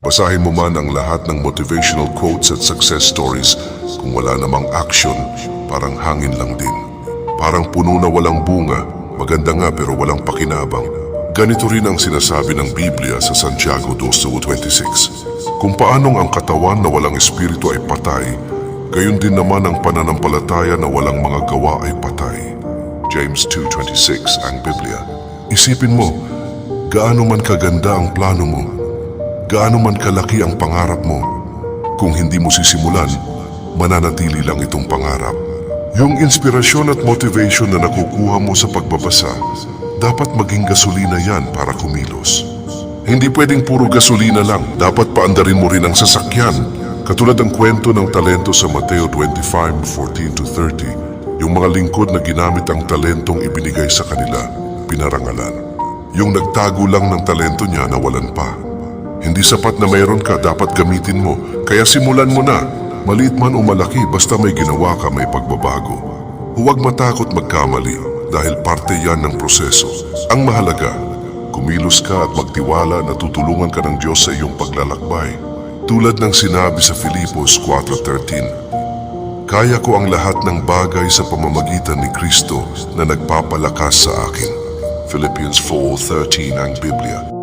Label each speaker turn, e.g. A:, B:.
A: Basahin mo man ang lahat ng motivational quotes at success stories kung wala namang action, parang hangin lang din. Parang puno na walang bunga, maganda nga pero walang pakinabang. Ganito rin ang sinasabi ng Biblia sa Santiago 2.26. Kung paanong ang katawan na walang espiritu ay patay, gayon din naman ang pananampalataya na walang mga gawa ay patay. James 2.26 ang Biblia. Isipin mo, gaano man kaganda ang plano mo, gaano man kalaki ang pangarap mo, kung hindi mo sisimulan, mananatili lang itong pangarap. Yung inspirasyon at motivation na nakukuha mo sa pagbabasa, dapat maging gasolina yan para kumilos. Hindi pwedeng puro gasolina lang, dapat paandarin mo rin ang sasakyan. Katulad ng kwento ng talento sa Mateo 25:14 to 30, yung mga lingkod na ginamit ang talentong ibinigay sa kanila, pinarangalan. Yung nagtago lang ng talento niya nawalan pa. Hindi sapat na mayroon ka, dapat gamitin mo. Kaya simulan mo na. Maliit man o malaki, basta may ginawa ka, may pagbabago. Huwag matakot magkamali dahil parte yan ng proseso. Ang mahalaga, kumilos ka at magtiwala na tutulungan ka ng Diyos sa iyong paglalakbay. Tulad ng sinabi sa Filipos 4.13, Kaya ko ang lahat ng bagay sa pamamagitan ni Kristo na nagpapalakas sa akin. Philippians 4.13 ang Biblia.